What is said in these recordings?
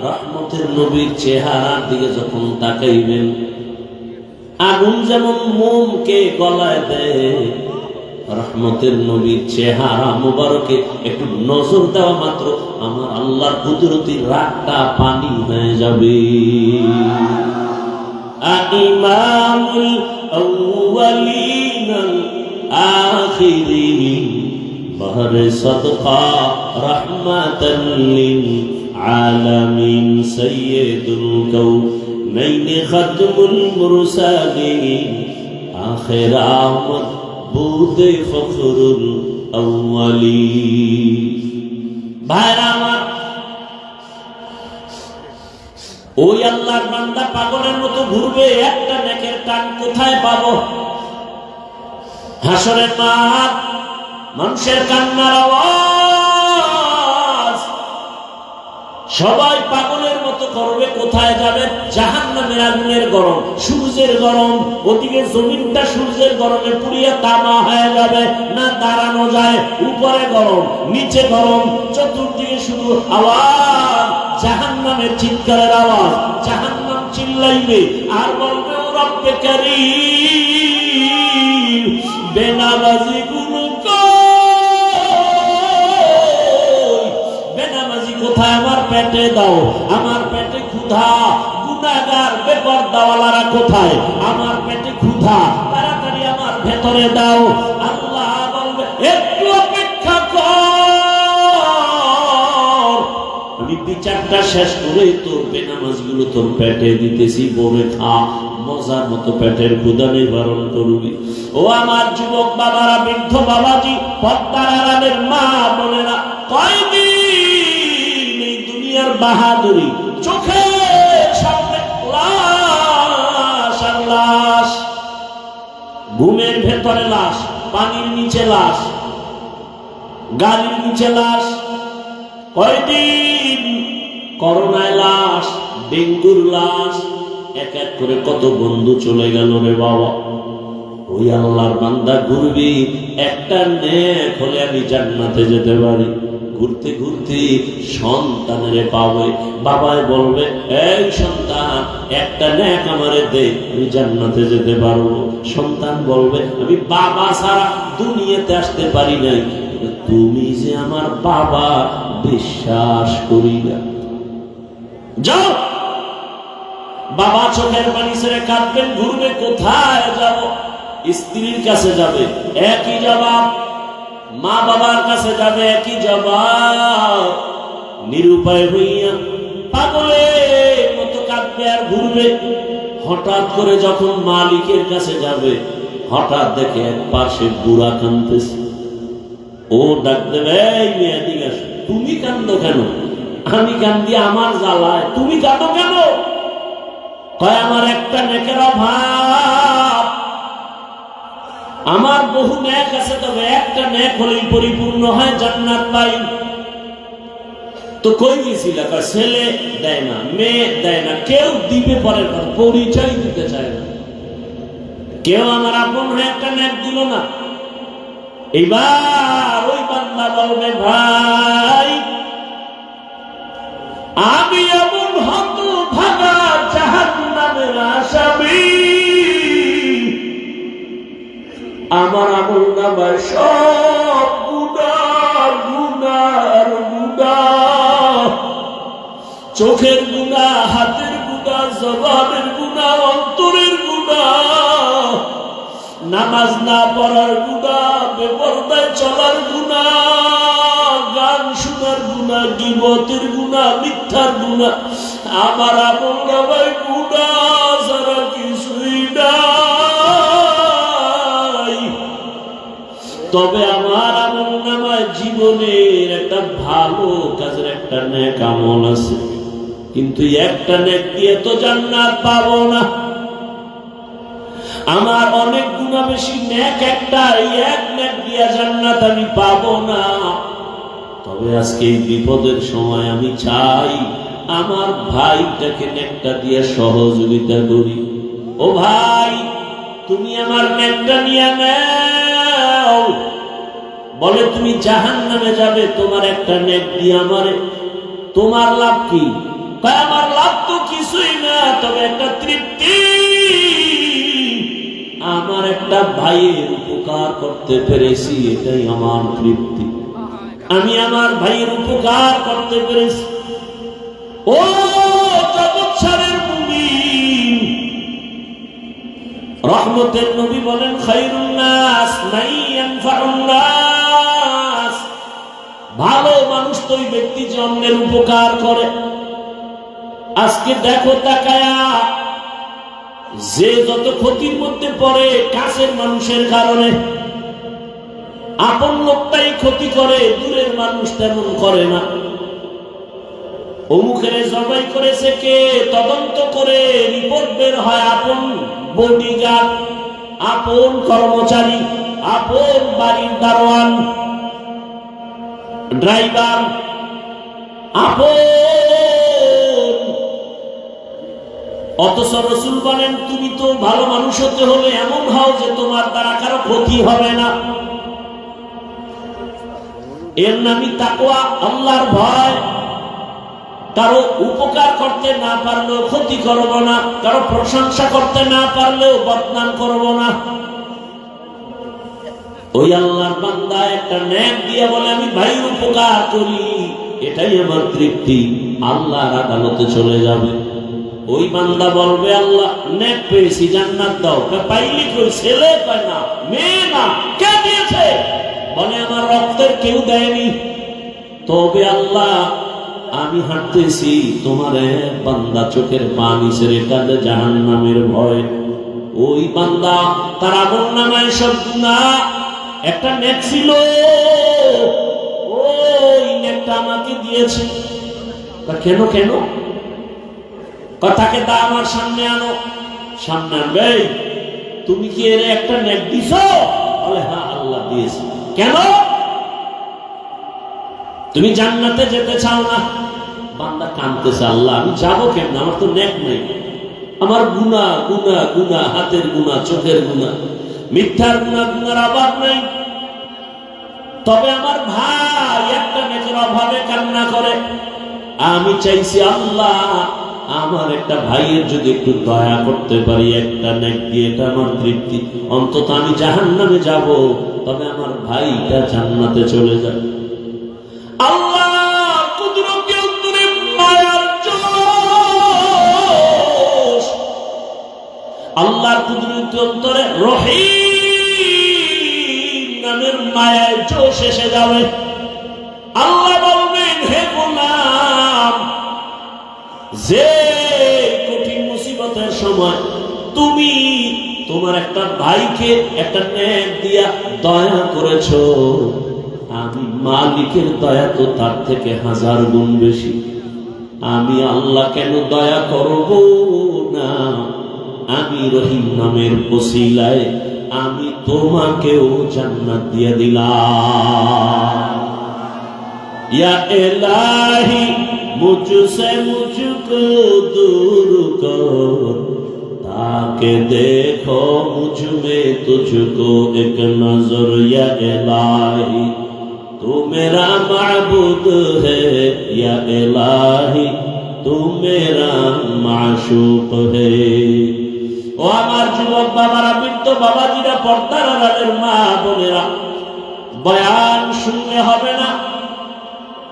রহমতের নবীর চেহারার দিকে যখন তাকাইবেন, আগুন যেমন মোমকে গলায় দেয়, রহমতের নবীর চেহারা মুবারকে একটু নজর দেওয়া মাত্র আমার আল্লাহর কুদরতি রাগটা পানি হয়ে যাবে। ইমামুল বহরে সদকা রহমাতাল للعالمين سيد الكونين ختم المرسلين آخر آمد بود فخر الأولين ভাইরা আমার ওই আল্লাহর বান্দা পাগলের মতো ঘুরবে একটা নেকের টান কোথায় পাবো হাসরের মাঠ মানুষের কান্নার আওয়াজ সবাই পাগলের মতো করবে, কোথায় যাবে? জাহান নামের আগুনের গরম, সূর্যের গরম, ওদিকে জমিনটা সূর্যের গরমে পুড়িয়ে তামা হয়ে যাবে, না দাঁড়ানো যায়, উপরে গরম, নিচে গরম, চতুর্দিকে শুধু আওয়াজ জাহান নামের চিৎকারের আওয়াজ জাহান নাম চিল্লাইবে, আর বলবে, ও রব্বে কারীম, বেনামাজি কোথায় আমার পেটে দাও। আমার পেটে ক্ষুধা গুনাগার বেপর দাওয়ালারা কোথায়? আমার পেটে ক্ষুধা, তাড়াতাড়ি আমার ভেতরে দাও। আল্লাহ বলবে, একটু অপেক্ষা আমি বিচারটা শেষ করে তোর তোর পেটে দিতেছি বলে খা মজার মতো পেটের ক্ষুদা নিবারণ করবি। ও আমার যুবক বাবারা, বৃদ্ধ বাবাজি, পদ্মার মা এই দুনিয়ার বাহাদুরি চোখে সামনে লাশ আর লাশ। ঘুমের ভেতরে লাশ, পানির নিচে লাশ নিচে লাশ, কয়দিন করোনায় লাশ, ডেঙ্গুর লাশ, এক এক করে কত বন্ধু চলে গেল রে বাবা। ওই আল্লাহর বান্দা ঘুরবি, একটা নেক হলে আমি জান্নাতে যেতে পারি। ঘুরতে ঘুরতে সন্তানের পাবে বাবায় বলবে, এই সন্তান, একটা নেক আমারে দে, আমি জান্নাতে যেতে পারব। সন্তান বলবে, আমি বাবা ছাড়া দুনিয়াতে আসতে পারি নাই। তুমি যে আমার বাবা, বিশ্বাস করি না। যাও। বাবা চোখের পানি ছেড়ে কাঁদবেন, ঘুরবে, কোথায় যাব? স্ত্রীর কাছে যাবে। একই জবাব মা বাবার কাছে যাবে একই জবাব? নিরুপায় হইয়া পাগলের মতো কাঁদবে আর ঘুরবে। হঠাৎ করে যখন মালিকের কাছে যাবে, হঠাৎ দেখে এক পাশে বুড়া কাঁদতেছে। ও ডাক দেবে, এই মেয়ে দিকে আসো। তুমি কান্দো কেন? আমি কান্দি আমার জ্বালায়। তুমি কাঁদো কেন? কয়, আমার একটা নেকের অভাব। আমার বহু ন্যাক আছে, তবে একটা ন্যাক হলেই পরিপূর্ণ হয় জান্নাত পাই। তো কই গেছিল ছেলে দেয় না, মেয়ে দেয় না, কেউ দিবে পরের পর পরিচয় দিতে চায় না। কেউ আমার আপন হয়ে একটা ন্যাক দিল না। এইবার ওই বান্দা বলবে, ভাই, আমি এমন হত নামায় সব গুনার গুনার গুনা চোখের গুণা, হাতের গুণা জবানের গুণা, অন্তরের গুণা। নামাজ না পড়ার গুণা, বেপরদায় চলার গুণা, গান শোনার গুণা গিবতের গুণা, মিথ্যার গুণা। আমার আমল নামায় গুণা তবে আমার আমল জীবনের একটা ভালো কাজের একটা নেক আমল আছে। কিন্তু একটা নেক দিয়ে তো জান্নাত পাবো না। আমার অনেক গুণা বেশি নেক একটা এক নেক দিয়া জান্নাত আমি পাবো না। তবে আজকে এই বিপদের সময় আমি চাই আমার ভাইটাকে নেকটা দিয়ে সহযোগিতা করি। ও ভাই তুমি আমার নেকটা নিয়ে নাও। বলে তুমি জাহান নামে যাবে তোমার একটা নেক দিয়ে আমারে। তোমার লাভ কি? আমার লাভ তো কিছুই না তবে একটা তৃপ্তি। আমার একটা ভাইয়ের উপকার করতে পেরেছি এটাই আমার তৃপ্তি। আমি আমার ভাইয়ের উপকার করতে পেরেছি। ও রহমতের নবী বলেন ইয়ানফাউন নাস। ভালো মানুষ তো ওই ব্যক্তি যে অন্যের উপকার করে। আজকে দেখো, তাকায়া যে যত ক্ষতির মধ্যে পড়ে কাছের মানুষের কারণে, আপন লোকটাই ক্ষতি করে, দূরের মানুষ তেমন করে না। অমুখের জবাই করেছে কে? তদন্ত করে রিপোর্ট বের হয় আপন বডিগার্ড, আপন কর্মচারী, আপন বাড়ির দারোয়ান, ড্রাইভার, আপন। অথচ রসুল বলেন, তুমি তো ভালো মানুষ হতে হলে এমন হও যে তোমার দ্বারা কারও ক্ষতি হবে না। এর নামই তাকওয়া, আল্লাহর ভয়। কারও উপকার করতে না পারলেও ক্ষতি করব না, কারও প্রশংসা করতে না পারলেও বদনাম করব না। ওই আল্লাহর বান্দা একটা ন্যাক দিয়ে বলে, আমি ভাইয়ের উপকার করি। এটাই আমার তৃপ্তি। আল্লাহর আদালতে চলে যাবে। ওই বান্দা বলবে, আল্লাহ ন্যাক পেয়েছি, জান্নাত দাও। পাইলি কই ছেলে পায় না, মেয়ে না, কে দিয়েছে? বলে, আমার রক্তের কেউ দেয়নি। তবে আল্লাহ আমি হাঁটতেছি, তোমার এক বান্দা চোখের পানি ছেড়ে কাঁদে জাহান নামের ভয়। ওই বান্দা, তার আমল নামায় সব গুণা। একটা নেট ছিল। ওই নেটটা আমাকে দিয়েছে। কেন কেন? কথাকে তা আমার সামনে আনো। সামনে আনবে তুমি কি এর একটা নেট দিছ? বলে হ্যাঁ আল্লাহ দিয়েছে। কেন? তুমি জান্নাতে যেতে চাও না? বান্দা কানতেছে আল্লাহ, আমি যাব কেমন? আমার তো নেক নেই। আমার গুণা গুণা গুণা হাতের গুণা চোখের গুণা মিথ্যার গুণা গুণার আবার নাই। তবে আমার ভাই একটা নেকের অভাবে কান্না করে। আমি চাইছি আল্লাহ, আমার একটা ভাইয়ের যদি একটু দয়া করতে পারি, একটা নেক দিয়ে, এটা আমার তৃপ্তি। অন্তত আমি জাহান নামে যাব, তবে আমার ভাইটা জান্নাতে চলে যাবে আল্লাহর কুদরতি অন্তরে রহিম নামের মায়ার জোশ এসে যাবে। আল্লাহ বলবেন, হে গোলাম, যে কঠিন মুসিবতের সময় তুমি তোমার একটা ভাইকে একটা ন্যায় দিয়া দয়া করেছ মালিকের দয়া তো তার থেকে হাজার গুণ বেশি। আমি আল্লাহ কেন দয়া করব না? আমি রহিম নামের পশিলায় আমি তোমাকেও জান্নাত দিয়ে দিলাম। ইয়া এলাহি দূর তাকে দেখো মুঝ মে এক নজর ইয়া এলাহি। تو میرا معبود ہے یا الہی ও আমার যুবক বাবারা, বৃদ্ধ বাবাজিরা, পর্দার আড়ালের মা বোনেরা, বয়ান শুনলে হবে না।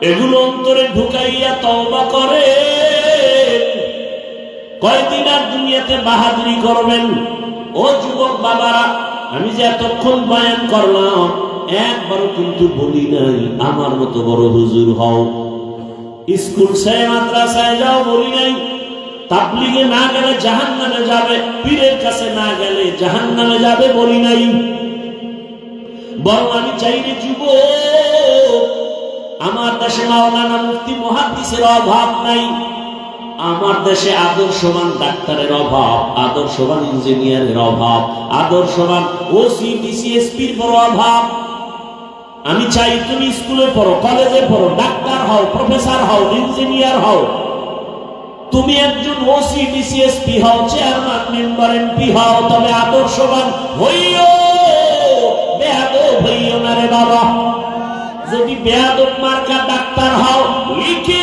এগুলো অন্তরে ঢুকাইয়া তওবা করে। কয়দিন আর দুনিয়াতে বাহাদুরি করবেন? ও যুবক বাবারা, আমি যে এতক্ষণ বয়ান করলাম একবারও কিন্তু বলি নাই, আমার মতো বড় হুজুর হও। স্কুল সে মাদ্রাসায় যাও, বলি নাই। তাবলিগে না গেলে জাহান নামে যাবে, পীরের কাছে না গেলে জাহান নামে যাবে, বলি নাই। বরং আমি চাই রে যুবক, আমার দেশে মাওলানা মুফতি মহাদিসের অভাব নাই। আমার দেশে আদর্শবান ডাক্তারের অভাব, আদর্শবান ইঞ্জিনিয়ারের অভাব, আদর্শবান ওসি ডিসিএসপির বড় অভাব। আমি চাই তুমি স্কুলে পড়ো, কলেজে পড়ো, ডাক্তার হও, প্রফেসর হও, ইঞ্জিনিয়ার হও। তুমি একজন ওসি ডিসিএসপি হও, চেয়ারম্যান, মেম্বার, এমপি হও, তবে আদর্শবান হইও। বাবা। ডাক্তার হও, লিখে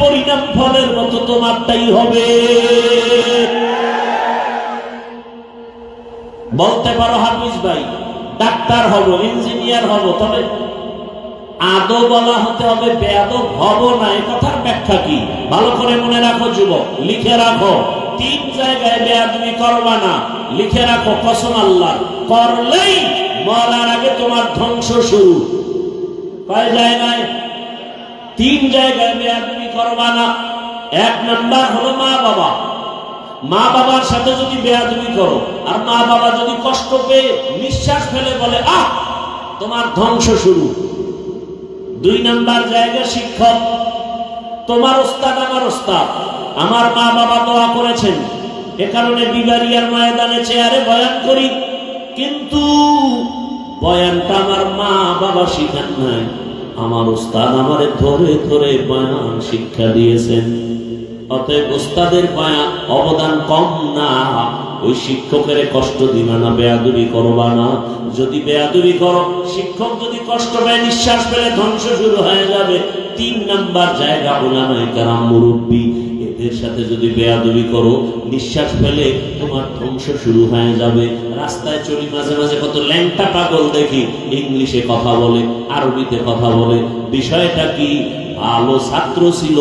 পরিণাম ফলের মতো তোমারটাই হবে। বলতে পারো হাফিজ ভাই, ডাক্তার হব, ইঞ্জিনিয়ার হব, তবে আদো বলা হতে হবে বেয়াদব হব না, এ কথার ব্যাখ্যা কি? ভালো করে মনে রাখো যুবক, লিখে রাখো, তিন জায়গায় বেয়াদবি করবা না, লিখে রাখো কসম আল্লাহ, করলেই মরার আগে তোমার ধ্বংস শুরু। কয় জায়গায় তিন জায়গায় বেয়াদবি করবা না, এক নাম্বার হলো মা বাবা মা বাবার সাথে যদি বেয়াদবি করো, আর মা বাবা যদি কষ্ট পেয়ে নিঃশ্বাস ফেলে বলে, আহ, তোমার ধ্বংস শুরু। দুই নাম্বার জায়গা শিক্ষক, তোমার ওস্তাদ, আমার ওস্তাদ, আমার মা বাবা দোয়া করেছেন। এ কারণে বিবারিয়ার ময়দানে চেয়ারে বয়ান করি। কিন্তু বয়ানটা আমার মা বাবা শিখান নাই। আমার ওস্তাদ আমারে ধরে ধরে বয়ান শিক্ষা দিয়েছেন। অতএব ওস্তাদের পায়া অবদান কম না। ওই শিক্ষকের কষ্ট দিবা না বেয়াদুরি করবা না। যদি বেয়াদুরি করো, শিক্ষক যদি কষ্ট পায়, নিঃশ্বাস পেলে ধ্বংস শুরু হয়ে যাবে। তিন নাম্বার জায়গা মুরব্বী। এদের সাথে যদি বেয়াদুরি করো, নিঃশ্বাস ফেলে তোমার ধ্বংস শুরু হয়ে যাবে। রাস্তায় চলি, মাঝে মাঝে কত ল্যাংটা পাগল দেখি। ইংলিশে কথা বলে, আরবিতে কথা বলে। বিষয়টা কি? ভালো ছাত্র ছিল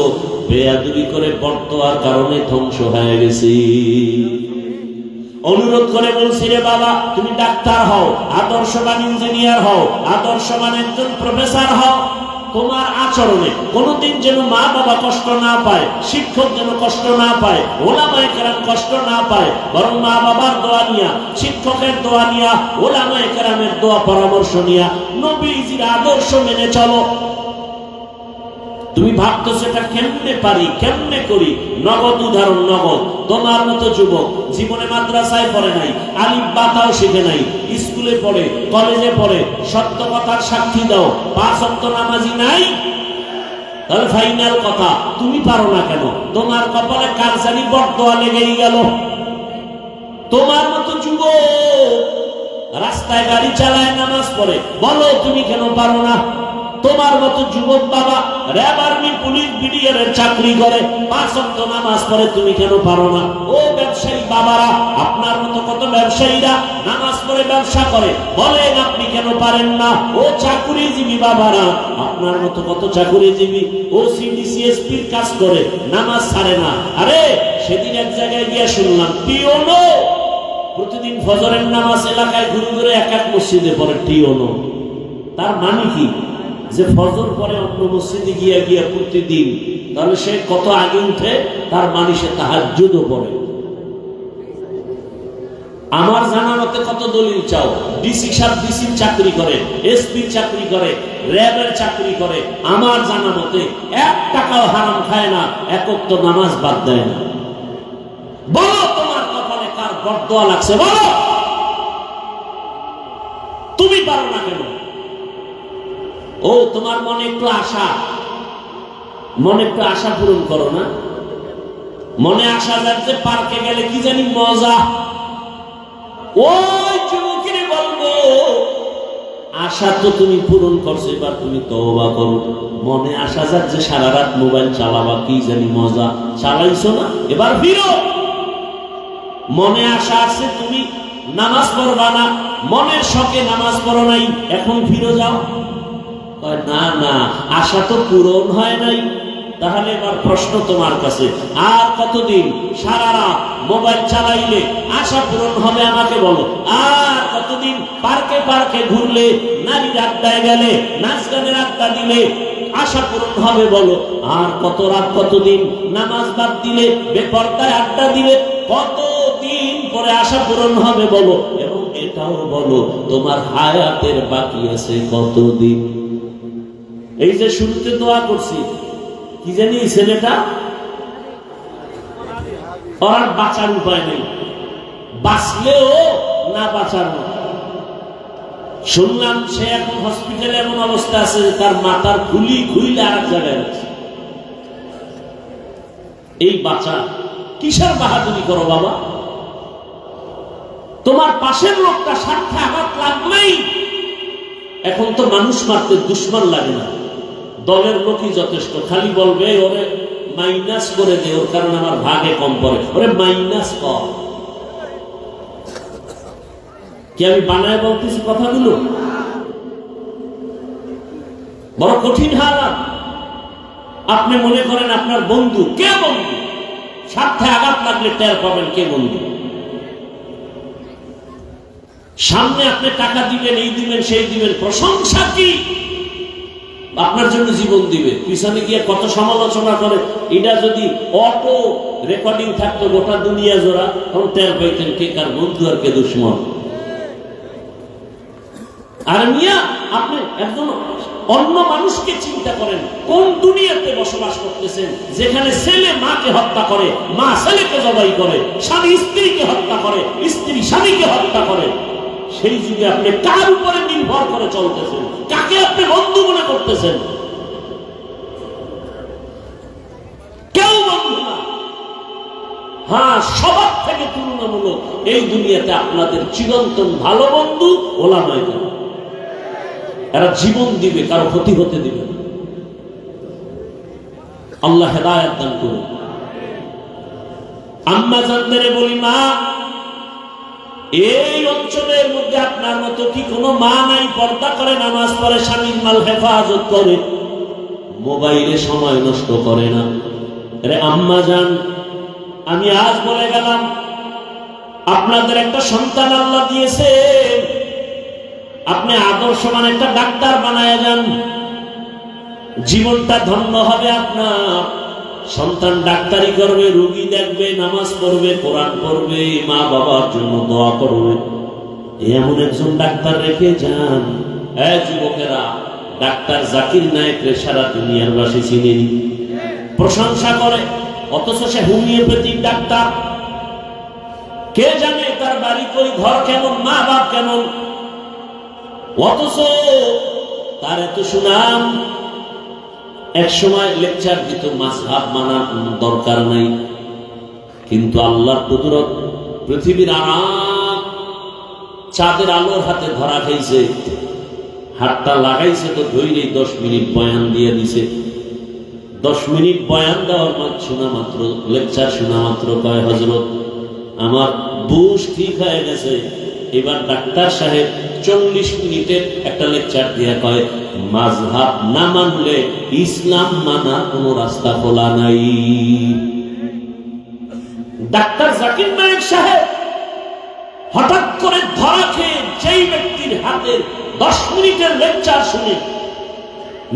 বেয়াদুরি করে বর্তমার কারণে ধ্বংস হয়ে গেছি। অনুরোধ করে বলছি রে বাবা, তুমি ডাক্তার হও, আদর্শবান ইঞ্জিনিয়ার হও, আদর্শবান একজন প্রফেসর হও। তোমার আচরণে কোনোদিন যেন মা বাবা কষ্ট না পায়, শিক্ষক যেন কষ্ট না পায়, ওলামায় কেরাম কষ্ট না পায়, বরং মা বাবার দোয়া নিয়া, শিক্ষকের দোয়া নিয়া, ওলামায় কেরামের দোয়া পরামর্শ নিয়া, নবীজির আদর্শ মেনে চলো। তুমি ভাবতো সেটা কেমনে পারি, কেমনে করি? নগদ উদাহরণ, নগদ। তোমার মতো যুবক জীবনে মাদ্রাসায় পড়ে নাই, আলিম বাতাও শিখে নাই, স্কুলে পড়ে, কলেজে পড়ে, সত্য কথার সাক্ষী দাও, পাঁচ অক্ত নামাজি নাই? তাহলে ফাইনাল কথা, তুমি পারো না কেন? তোমার কপালে কারসানি বটদোয়া লেগেই গেল। তোমার মতো যুবক রাস্তায় গাড়ি চালায় নামাজ পড়ে, বলো তুমি কেন পারো না? তোমার মতো যুবক বাবা, র্যাব আর্মি, পুলিশ, বিডিআর এর চাকরি করে, পাঁচ অক্ট নামাজ পড়ে তুমি কেন পারো না? ও ব্যবসায়ী বাবারা, আপনার মতো কত ব্যবসায়ীরা নামাজ পড়ে ব্যবসা করে, বলেন আপনি কেন পারেন না? ও চাকুরিজীবী বাবারা, আপনার মতো কত চাকুরিজীবী ও সিডিসিএসপির কাজ করে, নামাজ ছাড়ে না। আরে, সেদিন এক জায়গায় গিয়ে শুনলাম, পিওনো! প্রতিদিন ফজরের নামাজ এলাকায় ঘুরে ঘুরে এক এক মসজিদে পড়ে টিওনো তার মানে কি? যে ফজর পরে অন্য মসজিদে গিয়া গিয়া প্রতিদিন, তাহলে সে কত আগে উঠে? তার মানে সে তাহার যুদও পড়ে। আমার জানা মতে কত দলিল চাও? ডিসি সাহেব ডিসির চাকরি করে, এসপি চাকরি করে, র্যাবের চাকরি করে, আমার জানা মতে এক টাকাও হারাম খায় না একক তো নামাজ বাদ দেয় না। বলো তোমার কপালে কার বরদোয়া লাগছে, বলো! তুমি পারো না কেন? ও, তোমার মনে একটু আশা। মনে একটু আশা পূরণ করো না। মনে আশা যাচ্ছে পার্কে গেলে কি জানি মজা। ওই যুবকের বলব আশা তো তুমি পূরণ করছ, এবার তুমি তওবা করো। মনে আশা যাচ্ছে সারা রাত মোবাইল চালাবা, কি জানি মজা। চালাইছো না? এবার ফিরো। মনে আশা আছে, তুমি নামাজ পড়বা না। মনের শখে নামাজ পড়ো নাই, এখন ফিরে যাও। না না, আশা তো পূরণ হয় নাই। তাহলে এবার প্রশ্ন তোমার কাছে, আর কতদিন সারা রাত মোবাইল চালাইলে আশা পূরণ হবে আমাকে বলো? আর কতদিন পার্কে পার্কে ঘুরলে, নারীর আড্ডায় গেলে, নাচ গানের আড্ডা দিলে আশা পূরণ হবে বলো? আর কত রাত, কতদিন নামাজ বাদ দিলে, বেপর্দায় আড্ডা দিলে, কতদিন পরে আশা পূরণ হবে বলো? এবং এটাও বলো, তোমার হায়াতের বাকি আছে কতদিন? এই যে শুরুতে দোয়া করছি, কি জানি ছেলেটা? আর বাঁচার উপায় নেই। বাঁচলেও না বাঁচার শুনলাম সে এখন হসপিটালে এমন অবস্থা আছে তার মাথার খুলি খুইলে আর এক জায়গায় আছে এই বাচ্চা কিসের বাহাদুরি করো বাবা? তোমার পাশের লোকটা স্বার্থে আঘাত লাগলেই এখন তো মানুষ মারতে দুশ্মন লাগে না। দলের লোকই যথেষ্ট। খালি বলবে, ওরে মাইনাস করে দে, ওর কারণে আমার ভাগে কম পড়ে। ওরে, মাইনাস কর কি আমি বানায় বলতেছি কথাগুলো? বড় কঠিন আপনি মনে করেন আপনার বন্ধু কে বন্ধু? স্বার্থে আঘাত লাগলে টের পাবেন কে বন্ধু? সামনে আপনি টাকা দিবেন, এই দিবেন, সেই দিবেন, প্রশংসা কি? আপনার জন্য জীবন দিবে। পিছনে গিয়ে কত সমালোচনা করে। এটা যদি অটো রেকর্ডিং থাকতো গোটা দুনিয়া জোড়া, তখন টের পাইতেন কে কার বন্ধু আর কে দুশ্মন। আর মিয়া, আপনি একজন অন্য মানুষকে চিন্তা করেন, কোন দুনিয়াতে বসবাস করতেছেন, যেখানে ছেলে মাকে হত্যা করে, মা ছেলেকে জবাই করে, স্বামী স্ত্রীকে হত্যা করে, স্ত্রী স্বামীকে হত্যা করে। সেই যুগে আপনি কার উপরে নির্ভর করে চলতেছেন? কাকে আপনি বন্ধু মনে করতেছেন? কেউ বন্ধু না। হ্যাঁ সবার থেকে তুলনামূলক এই দুনিয়াতে আপনাদের চিরন্তন ভালো বন্ধু ওলা নয় এরা জীবন দিবে, কারও ক্ষতি হতে দিবে। আল্লাহ হেদায়াত দান করুন। আম্মা জানদারে বলি, মা, এই মধ্যে আপনার মতো কি কোনো মা নাই, পর্দা করে, নামাজ পড়ে, স্বামীর মাল হেফাজত করে? মোবাইলে সময় নষ্ট করে না। আম্মা যান, আমি আজ বলে গেলাম, আপনাদের একটা সন্তান আল্লাহ দিয়েছে। আপনি আদর্শমান একটা ডাক্তার বানায় যান। জীবনটা ধন্য হবে আপনার। সন্তান ডাক্তারি করবে, রুগী দেখবে, নামাজ পড়বে, কোরআন পড়বে মা বাবার জন্য দোয়া করবে। এমন একজন ডাক্তার রেখে যান। যুবকেরা, ডাক্তার জাকির নায়ক সারা দুনিয়ার বাসী চিনেনি। প্রশংসা করে, অথচ সে হোমিওপ্যাথিক ডাক্তার। কে জানে তার বাড়ি কই ঘর কেমন, মা বাপ কেমন। অথচ তার এত সুনাম। এক সময় লেকচার দিত, মাঝহাব মানার কোনো দরকার নাই। কিন্তু আল্লাহর কুদরত পৃথিবীর আরাম চাঁদের আলোর হাতে ধরা খাইছে। হাতটা লাগাইছে তো ধৈরেই দশ মিনিট বয়ান দিয়ে দিছে। দশ মিনিট বয়ান দেওয়ার শোনা মাত্র, লেকচার শোনা মাত্র কয় হজরত আমার বুশ ঠিক হয়ে গেছে। এবার ডাক্তার সাহেব চল্লিশ মিনিটের একটা লেকচার দিয়ে কয় মাঝহাব না মানলে ইসলাম মানা কোনো রাস্তা খোলা নাই। ডাক্তার জাকির নায়ক সাহেব হঠাৎ করে ধরা খেয়ে যেই ব্যক্তির হাতে দশ মিনিটের লেকচার শুনে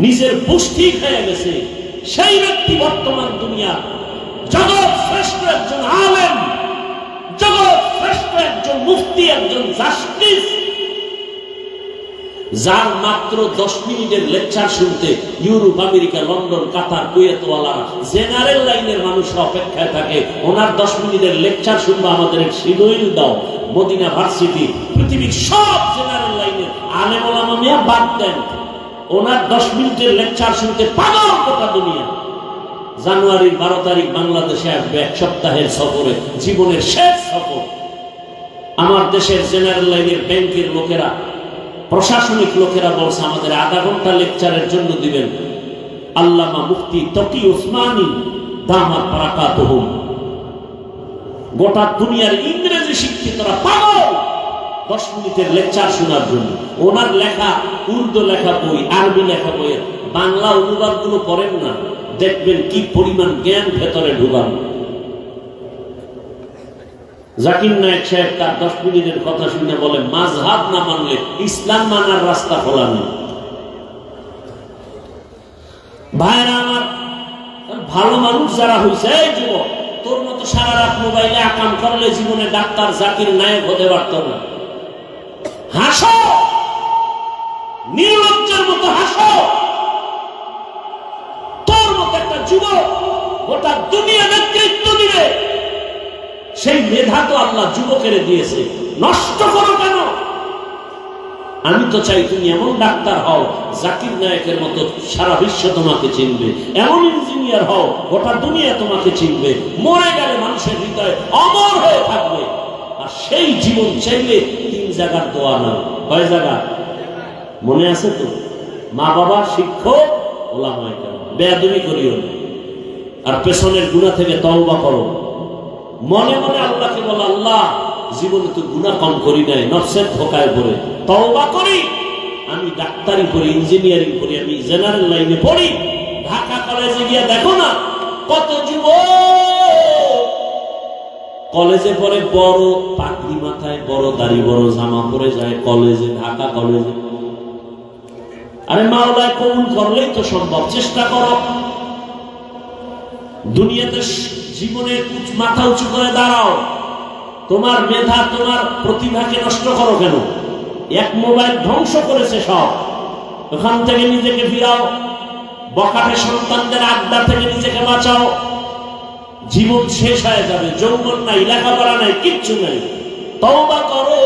নিজের পুষ্টি হয়ে গেছে, সেই ব্যক্তি বর্তমান দুনিয়া জগৎ শ্রেষ্ঠ একজন আলেম, জগৎ শ্রেষ্ঠ একজন মুফতি, একজন জাস্টিস। যার মাত্র দশ মিনিটের লেকচার শুনতে ইউরোপ, আমেরিকা, লন্ডন, কাতার, কুয়েতওয়ালা জেনারেল লাইনের মানুষরা অপেক্ষায় থাকে। ওনার দশ মিনিটের লেকচার শুনব আমাদের শিডুইল দাও। মদিনা ভার্সিটি, পৃথিবীর সব জেনারেল লাইনের আলেম মিয়া বাদ দেন। ওনার দশ মিনিটের লেকচার শুনতে পাগল গোটা দুনিয়া। জানুয়ারির বারো তারিখ বাংলাদেশে আসবে এক সপ্তাহের সফরে, জীবনের শেষ সফর। আমার দেশের জেনারেল লাইনের ব্যাংকের লোকেরা প্রশাসনিক লোকেরা বলছে, আমাদের আধা ঘণ্টা লেকচারের জন্য দিবেন। আল্লামা মুফতি তকি ওসমানী দামাত পারাকাত গোটা দুনিয়ার ইংরেজি শিক্ষিতরা পাগল। দশ মিনিটের লেকচার শোনার জন্য। ওনার লেখা, উর্দু লেখা বই, আরবি লেখা বইয়ের বাংলা অনুবাদগুলো করেন না। দেখবেন কি পরিমাণ জ্ঞান ভেতরে ঢুকানো। জাকির নায়ক সাহেব তার দশ মিনিটের কথা শুনে বলে, মাঝহাব না মানলে ইসলাম মানার রাস্তা খোলা নেই। ভাইরা আমার ভালো মানুষ যারা হয়েছে যুবক, তোর মতো সারা রাত মোবাইলে আকাম করলে জীবনে ডাক্তার জাকির নায়ক হতে পারত না। হাসো! নির্লজ্জের মতো হাসো! তোর মতো একটা যুবক গোটা দুনিয়া নেতৃত্ব দিবে। সেই মেধা তো আল্লাহ যুবকের দিয়েছে। নষ্ট করো কেন? আমি তো চাই তুমি এমন ডাক্তার হও, জাকির নায়কের মতো সারা বিশ্ব তোমাকে চিনবে। এমন ইঞ্জিনিয়ার হও, গোটা দুনিয়া তোমাকে চিনবে। মরে গেলে মানুষের হৃদয় অমর হয়ে থাকবে। আর সেই জীবন চাইলে তিন জায়গার দোয়া নাও। কয় জায়গা? মনে আছে তো? মা বাবা, শিক্ষক, ওলামায়ে কেরাম। বেয়াদবি করিও না। আর পেছনের গুণা থেকে তওবা করো। মনে মনে আল্লাহকে বলো, আল্লাহ, জীবনে তো গুণা কম করি নাই, নফসের ধোকায় পড়ে। তওবা করি। আমি ডাক্তারি পড়ি, ইঞ্জিনিয়ারিং করি আমি জেনারেল লাইনে পড়ি। ঢাকা কলেজে গিয়ে দেখো না, কত যুব কলেজে পড়ে বড় পাগড়ি মাথায় বড় দাড়ি, বড় জামা পরে যায় কলেজে, ঢাকা কলেজে। আরে মাওলায় কবুল করলেই তো সম্ভব, চেষ্টা করো। দুনিয়াতে জীবনে মাথা উঁচু করে দাঁড়াও। তোমার মেধা, তোমার প্রতিভাকে নষ্ট করো কেন? এক মোবাইল ধ্বংস করেছে সব। ওখান থেকে নিজেকে ফিরাও। বকাটে সন্তানদের আড্ডা থেকে নিজেকে বাঁচাও। জীবন শেষ হয়ে যাবে। যৌবন নাই, লেখাপড়া নাই, কিচ্ছু নাই। তওবা করো।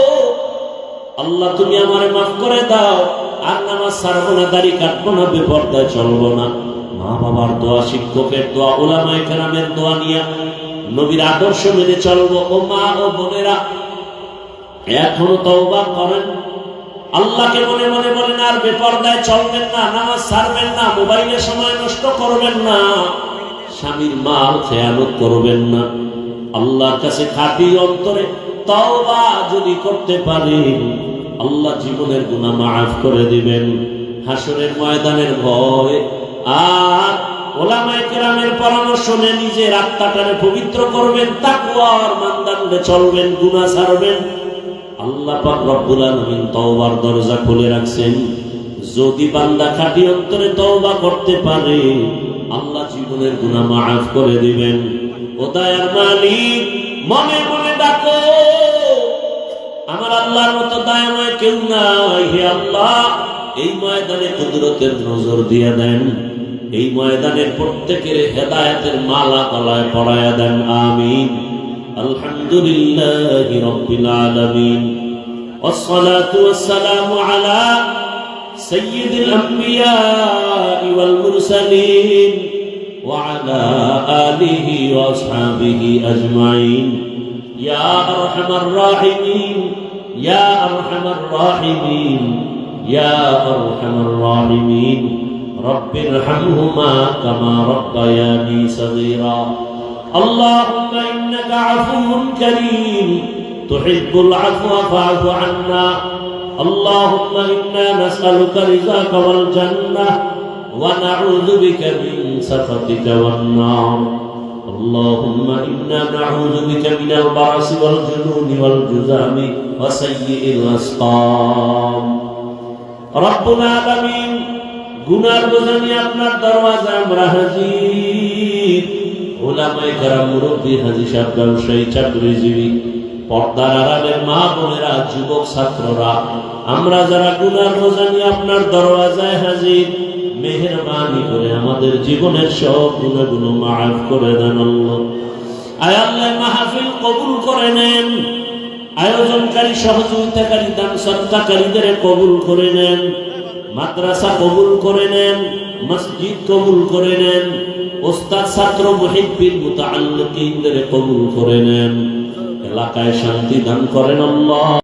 আল্লাহ, তুমি আমারে মাফ করে দাও। আর নামাজ ছাড়বো না, দাড়ি কাটবো না, বেপর্দায় চলবো না। মা বাবার দোয়া, শিক্ষকের দোয়া, ওলামায় কেরামের দোয়া নিয়া নবীর আদর্শ মেনে চলবো। ও মা ও বোনেরা, এখনও তওবা করেন? আল্লাহকে মনে মনে বলেন, আর বেপর্দায় চলবেন না, নামাজ ছাড়বেন না, মোবাইলে সময় নষ্ট করবেন না। স্বামীর মাল খেয়ালত করবেন না। আল্লাহর কাছে খাটি অন্তরে তওবা যদি করতে পারেন, আল্লাহ জীবনের গুনাহ মাফ করে দিবেন। হাসরের ময়দানের ভয় আর ওলামায়ে কেরামের পরামর্শ নিয়ে নিজের আত্মাটারে পবিত্র করবেন, তাকওয়ার মানদণ্ডে চলবেন, গুনাহ ছাড়বেন। আল্লাহ পাক রব্বুল আলামিন তওবার দরজা খুলে রাখছেন। যদি বান্দা খাঁটি অন্তরে তওবা করতে পারে, আল্লাহ জীবনের গুনাহ মাফ করে দিবেন। ও দয়ার মালিক, মনে মনে ডাকো। আমার আল্লাহর মতো দয়াময় কেউ নাই, হে আল্লাহ। এই ময়দানে কুদরতের নজর দিয়ে দেন। এই ময়দানের প্রত্যেকের হেদায়েতের মালা তলায় পড়ায়া দেন আমিন আলহামদুলিল্লাহ রব্বিল আলামিন والصلاة والسلام على سيد الأنبياء والمرسلين وعلى آله وأصحابه أجمعين يا أرحم الراحمين يا أرحم الراحمين يا أرحم الراحمين رب ارحمهما كما ربياني صغيرا اللهم إنك عفو كريم تحب العفو فاعف عنا اللهم إنا نسألك رزاك والجنة ونعوذ بك من سخطك والنار اللهم إنا نعوذ بك من البعث والجنون والجذام وسيء الأسقام ربنا العالمين গুনার বোঝা নিয়ে আপনার দরওয়াজা আমরা হাজির। ওলামায়ে কেরাম মুরব্বী হাজি সাহেব ব্যবসায়ী চাকরিজীবী, পর্দার আড়ালের মা বোনেরা, যুবক ছাত্ররা, আমরা যারা গুনার বোঝা নিয়ে আপনার দরওয়াজায় হাজির, মেহেরবানি করে আমাদের জীবনের সব গুণাগুলো মাফ করে দেন আয় আল্লাহ, মাহফিল কবুল করে নেন। আয়োজনকারী, সহযোগিতাকারী, দান সত্তাকারীদের কবুল করে নেন। মাদ্রাসা কবুল করে নেন, মসজিদ কবুল করে নেন, ওস্তাদ, ছাত্র, মুহিব্বিন, মুতাআল্লিকিনদের কবুল করে নেন। এলাকায় শান্তি দান করেন আল্লাহ।